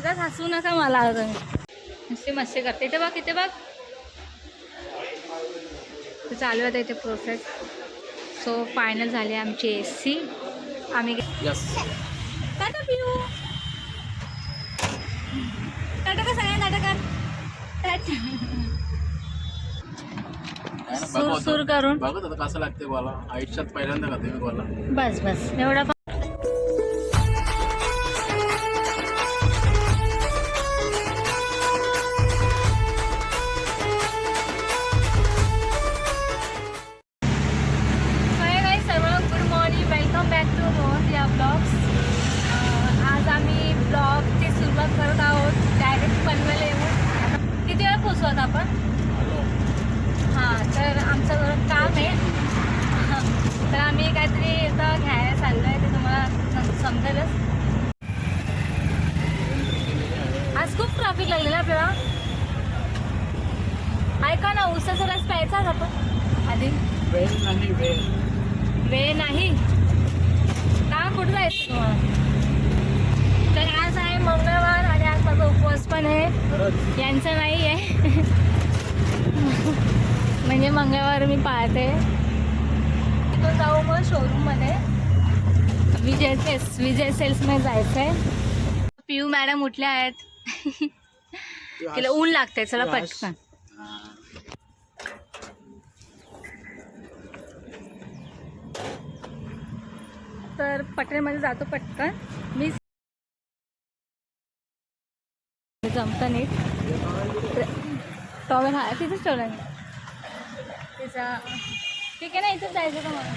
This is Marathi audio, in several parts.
उगाच हसू नका मला नुसती मस्ती करते. इथे बघ इथे बघ. चालू आहे इथे प्रोसेस सो फायनल झाली आमची ए सी आम्ही टाटा पिऊ टाटा का सगळ्या टाटा सुर सुर करून. बघत आता कसं लागते बोला आयुष्यात पहिल्यांदा करते मी बोला बस बस. एवढा घ्यायला चाललो आहे ते तुम्हाला सम- समजेलच. आज खूप ट्रॅफिक लागलेलं आहे आपल्याला. ऐका ना उसाचा रस प्यायचा आपण. आधी. वेळ नाही वेळ. वेळ नाही. का कुठं जायचं तुम्हाला? तर आज आहे मंगळवार आणि आज माझा उपवास पण आहे. यांचं नाही आहे. म्हणजे मंगळवार मी पाळते. तो जाऊ मग शोरूममध्ये विजय सेल्स विजय सेल्समध्ये जायचं आहे पियू मॅडम उठल्या आहेत. तिला ऊन लागतंय चला. पटकन. तर पटरेमध्ये जातो पटकन. मी जमतं नीट. टॉवेल हा तिथेच ठेवला तिचा ठीक आहे ना इथंच जायचं का मला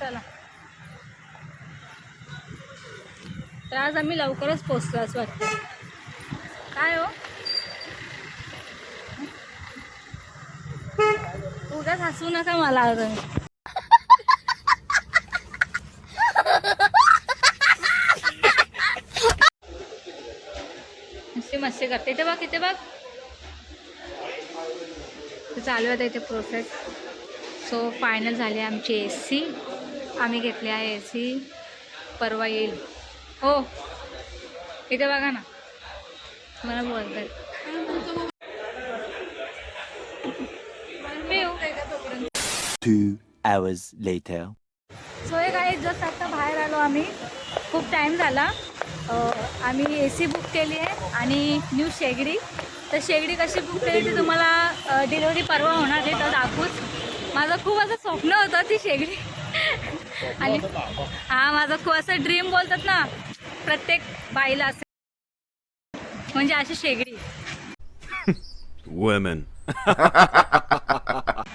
चला. तर आज आम्ही लवकरच पोचतो असं वाटतं काय हो? उगाच हसू नका मला अजून मस्ती करते. बघ इथे बघ. तर चालू आहे इथे प्रोसेस सो फायनल झाली आमची ए सी आम्ही घेतली आहे ए सी परवा येईल. हो. इथे बघा ना. मला बोलतात Two hours later. सो हे काही जस्ट आता बाहेर आलो आम्ही. खूप टाईम झाला. आम्ही ए सी बुक केली आहे आणि न्यू शेगडी. तर शेगडी कशी बुक केली ती तुम्हाला डिलिव्हरी परवा होणार आहे तर दाखवूच. माझं खूप असं स्वप्न होतं ती शेगडी. आणि हा माझं खूप असं ड्रीम बोलतात ना प्रत्येक बाईला असं. म्हणजे अशी शेगडी. Women.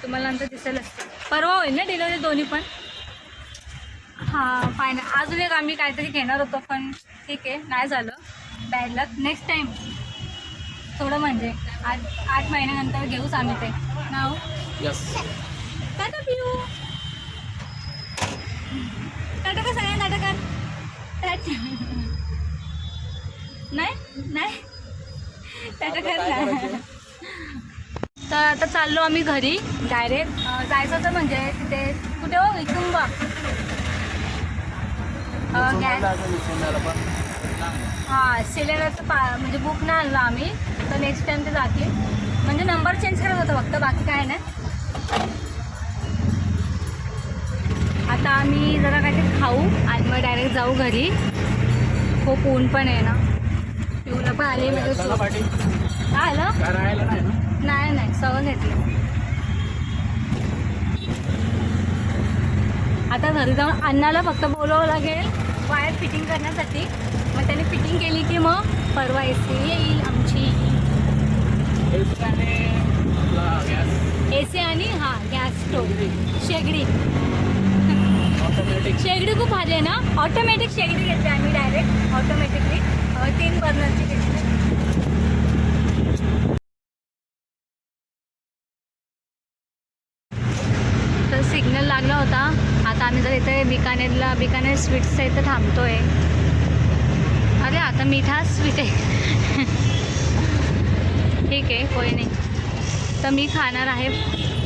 तुम्हाला नंतर दिसेलच परवा होईल ना डिलिव्हरी दोन्ही पण? हां फायनल अजून एक आम्ही काहीतरी घेणार होतो पण ठीक आहे नाही झालं. बॅड लक नेक्स्ट टाईम थोडं म्हणजे आठ आठ महिन्यानंतर घेऊच आम्ही ते. नाव? यस टाटा पिऊ टाटा का सगळ्या टाटा कर टाटा. नाही? नाही? टाटा कर तर आता चाललो आम्ही घरी. डायरेक्ट जायचं होतं म्हणजे तिथे कुठे हो? इथून गॅस. हां सिलेंडरचं पा म्हणजे बुक नाही आणलं आम्ही. तर नेक्स्ट टाइम ते जातील. म्हणजे नंबर चेंज करत होतं फक्त बाकी काय नाही. आता आम्ही जरा काहीतरी खाऊ आणि मग डायरेक्ट जाऊ घरी. खूप ऊन पण आहे ना. पिऊला पण आली म्हणजे काय आलं नाही नाही सवय घेतली. आता घरी जाऊन अण्णाला फक्त बोलावं लागेल वायर फिटिंग करण्यासाठी. मग त्याने फिटिंग केली की मग परवा ए सी येईल आमची. हेच आणि हा गॅस स्टोव शेगडी. शेगडी खूप भारी आहे ना? ऑटोमॅटिक शेगडी घेतली आम्ही डायरेक्ट ऑटोमॅटिकली तीन बर्नरची घेतली तर सिग्नल लागला होता. आता आम्ही जर इथे बिकानेरला बिकानेर स्वीट्सच्या इथं थांबतोय. अरे आता मिठा स्वीट आहे. ठीक आहे कोई नाही. तर मी खाणार आहे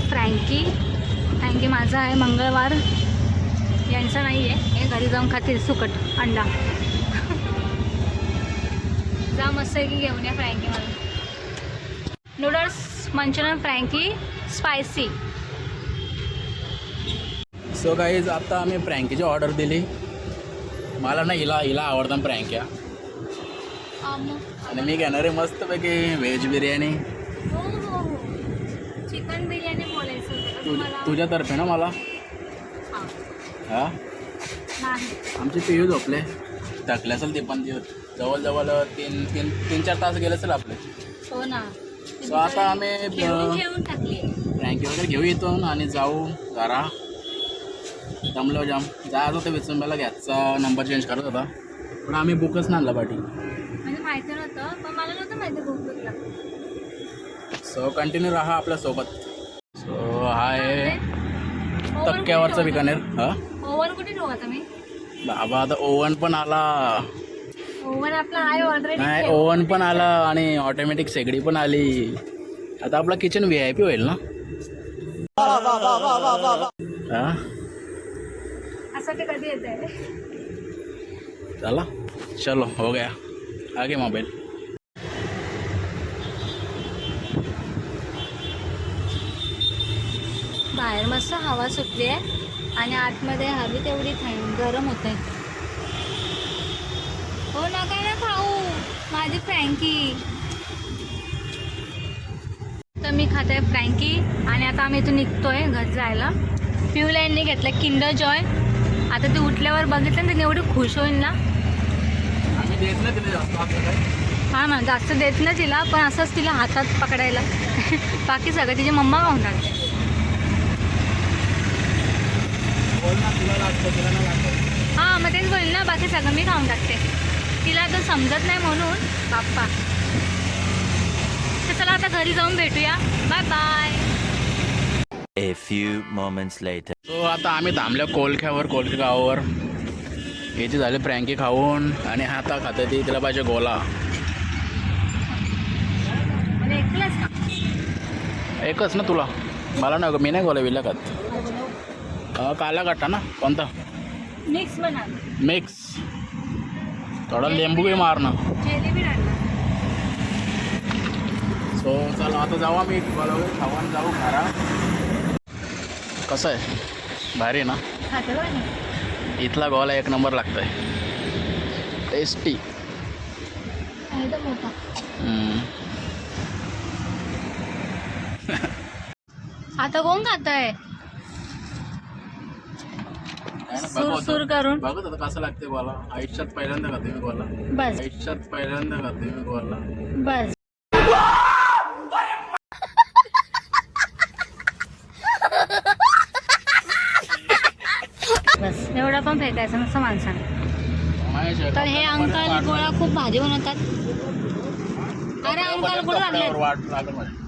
फ्रँकी. फ्रँकी माझा आहे मंगळवार. यांचं नाही आहे हे घरी जाऊन खातील सुकट अंडा. जा मस्त आहे की घेऊन या फ्रँकी मला noodles manchurian frankie spicy so guys आता आम्ही फ्रँकीची ऑर्डर दिली. मला ना हिला हिला आवडतात फ्रँक्या. आणि मी घेणार आहे मस्तपैकी व्हेज बिर्याणी. हो हो हो. चिकन बिर्याणी बोलायचं होतं तु तुझ्यातर्फे ना मला? हां. हा? आमचे पियू झोपले. थकले असेल ते पण जवळजवळ तीन तीन तीन चार तास गेले असेल आपले. हो ना. सो आता आम्ही टाकली फ्रँकी वगैरे घेऊ इथून आणि जाऊ घरा दमलो जाम. जायचं होतं विचंबाला घ्यायचा. नंबर चेंज करत होता. पण आम्ही बुकच नाही आणला पाठी माहिती नव्हतं पण मला नव्हतं माहिती तुला सो कंटिन्यू राहा आपल्यासोबत सो हा आहे तक्क्यावरचं बिकानेर हां? ओव्हन कुठे ठेवू आता मी बाबा आता ओव्हन पण आला. ओव्हन आपला आहे ऑलरेडी नाही ओव्हन पण आला आणि ऑटोमॅटिक शेगडी पण आली. आता आपला किचन व्ही आय पी होईल ना? हा? असं ते कधी येत आहे चला चलो हो गया. आगे मोबाईल बाहेर मस्त हवा सुटली आहे आणि आतमध्ये हवी तेवढी थंड गरम होत आहे हो नका ना खाऊ माझी फ्रँकी. तर मी खाते आहे फ्रँकी आणि आता आम्ही इथून निघतोय घर जायला. पिऊला लाईनने घेतलं किंडर जॉय. आता ती उठल्यावर बघितलं ना त्याने एवढी खुश होईल ना आम्ही देत नाही तिथे जास्त आपलं काय हा ना जास्त देत नाही तिला पण असंच तिला हातात पकडायला. बाकी सगळं तिची मम्मा खाऊन टाकते हां मग तेच बोल ना बाकी सगळं मी खाऊन टाकते. तिला आता समजत नाही म्हणून बाप्पा. तर चला आता घरी जाऊन भेटूया. Bye bye A few moments later. So आता आम्ही थांबलो कोलख्यावर कोलखे गावावर याची झाली फ्रँकी खाऊन आणि आता खाते ती तिला पाहिजे गोला. म्हणजे एकच ना तुला. मला नाही मी नाही गोला विला खात. काला काटा ना? कोणता? मिक्स बना. मिक्स. थोडा लिंबू बी मारणं सो चला आता जाऊ आम्ही. गोला वगैरे खाऊ आणि जाऊ घरा कसं आहे? भारी ना? ना. इथला गोला एक नंबर लागतोय. टेस्टी. आता कोण खात आहे सुर सुर करून. बघत होता कसं लागते गोला आयुष्यात पहिल्यांदा खाते मी गोला बस. आयुष्यात पहिल्यांदा खाते मी गोला बस बस एवढा पण फेकायचं नसतं माणसाने. तर हे अंकल गोळा खूप भाजी बनवतात. अरे अंकल कुठं लागले वाट लागल. माझी